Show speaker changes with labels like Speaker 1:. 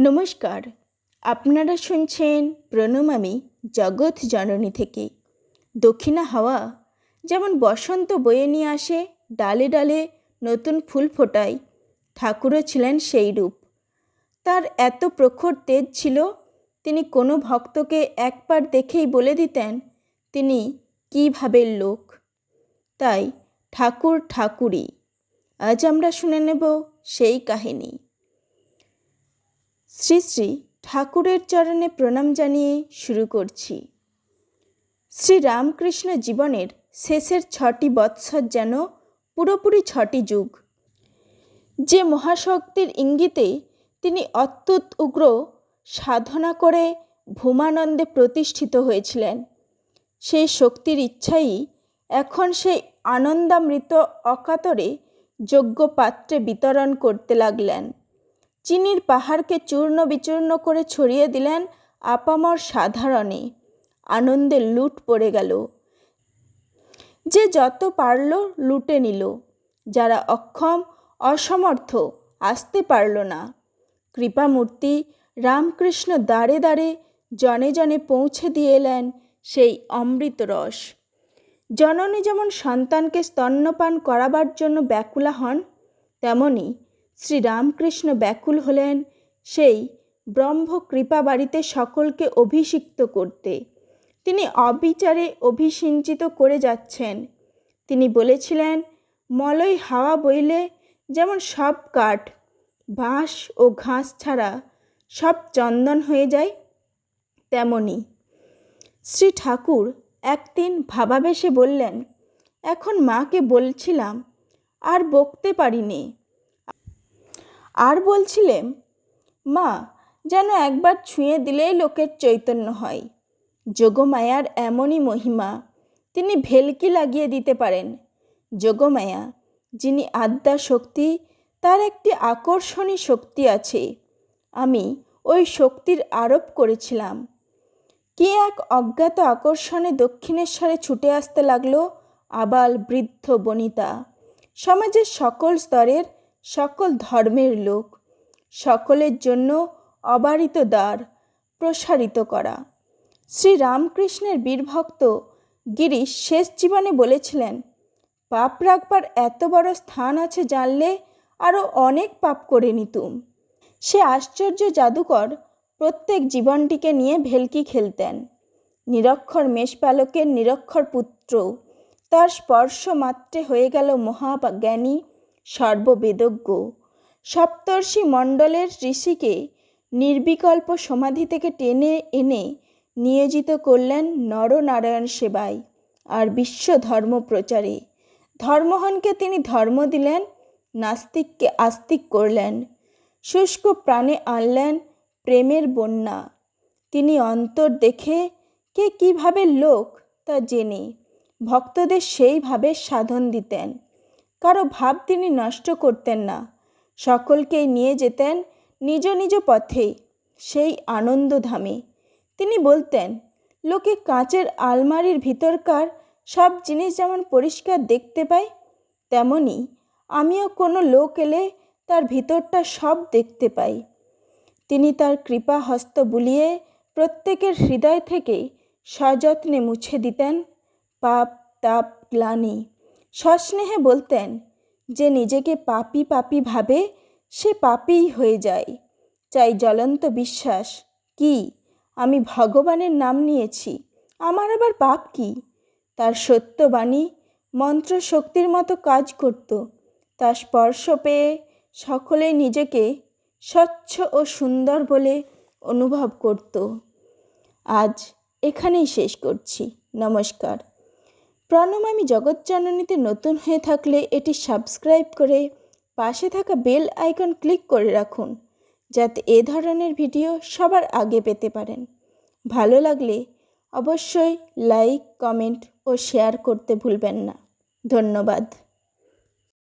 Speaker 1: নমস্কার। আপনারা শুনছেন প্রণমামি জগৎ জননী থেকে। দক্ষিণা হাওয়া যেমন বসন্ত বয়ে নিয়ে আসে, ডালে ডালে নতুন ফুল ফোটায়, ঠাকুরও ছিলেন সেই রূপ। তার এত প্রখর তেজ ছিল, তিনি কোনো ভক্তকে একবার দেখেই বলে দিতেন, তিনি কী ভাবের লোক? তাই ঠাকুর ঠাকুরই। আজ আমরা শুনে নেব সেই কাহিনী। শ্রী শ্রী ঠাকুরের চরণে প্রণাম জানিয়ে শুরু করছি। শ্রী রামকৃষ্ণ জীবনের শেষের ছটি বৎসর যেন পুরোপুরি ছটি যুগ। যে মহাশক্তির ইঙ্গিতে তিনি অত্যুত উগ্র সাধনা করে ভূমানন্দে প্রতিষ্ঠিত হয়েছিলেন, সেই শক্তির ইচ্ছাই এখন সেই আনন্দামৃত অকাতরে যোগ্য পাত্রে বিতরণ করতে লাগলেন। চিনির পাহাড়কে চূর্ণ বিচূর্ণ করে ছড়িয়ে দিলেন আপামর সাধারণে। আনন্দে লুট পড়ে গেল। যে যত পারল লুটে নিল। যারা অক্ষম, অসমর্থ, আসতে পারল না। কৃপামূর্তি রামকৃষ্ণ দাঁড়ে দাঁড়ে জনে জনে পৌঁছে দিয়ে এলেন সেই অমৃত রস জননী যেমন সন্তানকে স্তন্যপান করাবার জন্য ব্যাকুলা হন, তেমনি শ্রীরামকৃষ্ণ ব্যাকুল হলেন, সেই ব্রহ্ম কৃপা বাড়িতে সকলকে অভিষিক্ত করতে। তিনি অবিচারে অভিসিঞ্চিত করে যাচ্ছেন। তিনি বলেছিলেন, মলয় হাওয়া বইলে যেমন সব কাঠ, বাঁশ ও ঘাস ছাড়া সব চন্দন হয়ে যায়, তেমনি। শ্রী ঠাকুর একদিন ভাবাবেশে বললেন, এখন মাকে বলছিলাম, আর বকতে পারিনি। আর বলছিলেন মা, যেন একবার ছুঁয়ে দিলেই লোকের চৈতন্য হয়। যোগমায়ার এমনই মহিমা, তিনি ভেলকি লাগিয়ে দিতে পারেন। যোগমায়া, যিনি আদ্যা শক্তি, তার একটি আকর্ষণী শক্তি আছে। আমি ওই শক্তির আরোপ করেছিলাম। কি এক অজ্ঞাত আকর্ষণে দক্ষিণেশ্বরে ছুটে আসতে লাগল আবাল বৃদ্ধ বনিতা। সমাজের সকল স্তরের সকল ধর্মের লোক, সকলের জন্য অবারিত দ্বার প্রসারিত করা। শ্রী রামকৃষ্ণের বীরভক্ত গিরিশ শেষ জীবনে বলেছিলেন, পাপ রাখবার এত বড় স্থান আছে জানলে আরও অনেক পাপ করে নিতুম সে আশ্চর্য জাদুকর প্রত্যেক জীবনটিকে নিয়ে ভেলকি খেলতেন। নিরক্ষর মেষপালকের নিরক্ষর পুত্র, তার স্পর্শ মাত্রে হয়ে গেল মহাজ্ঞানী সর্ববেদজ্ঞ। সপ্তর্ষি মণ্ডলের ঋষিকে নির্বিকল্প সমাধি থেকে টেনে এনে নিয়োজিত করলেন নরনারায়ণ সেবায় আর বিশ্ব ধর্ম প্রচারে। ধর্মহনকে তিনি ধর্ম দিলেন, নাস্তিককে আস্তিক করলেন, শুষ্ক প্রাণে আনলেন প্রেমের বন্যা। তিনি অন্তর দেখে কে কীভাবে লোক তা জেনে, ভক্তদের সেইভাবে সাধন দিতেন। কারও ভাব তিনি নষ্ট করতেন না। সকলকেই নিয়ে যেতেন নিজ নিজ পথে সেই আনন্দধামে। তিনি বলতেন, লোকে কাঁচের আলমারির ভিতরকার সব জিনিস যেমন পরিষ্কার দেখতে পায়, তেমনি আমিও কোনো লোক এলে তার ভিতরটা সব দেখতে পাই। তিনি তার কৃপা হস্ত বুলিয়ে প্রত্যেকের হৃদয় থেকে সযত্নে মুছে দিতেন পাপ, তাপ, গ্লানি। সস্নেহে বলতেন, যে নিজেকে পাপি পাপি ভাবে, সে পাপিই হয়ে যায়। চাই জ্বলন্ত বিশ্বাস, কি? আমি ভগবানের নাম নিয়েছি, আমার আবার পাপ কি? তার সত্যবাণী মন্ত্র শক্তির মতো কাজ করত। তার স্পর্শ পেয়ে সকলে নিজেকে স্বচ্ছ ও সুন্দর বলে অনুভব করত। আজ এখানেই শেষ করছি। নমস্কার। প্রণমামী জগৎজননীতে নতুন হয়ে থাকলে এটি সাবস্ক্রাইব করে পাশে থাকা বেল আইকন ক্লিক করে রাখুন, যাতে এ ধরনের ভিডিও সবার আগে পেতে পারেন। ভালো লাগলে অবশ্যই লাইক কমেন্ট ও শেয়ার করতে ভুলবেন না। ধন্যবাদ।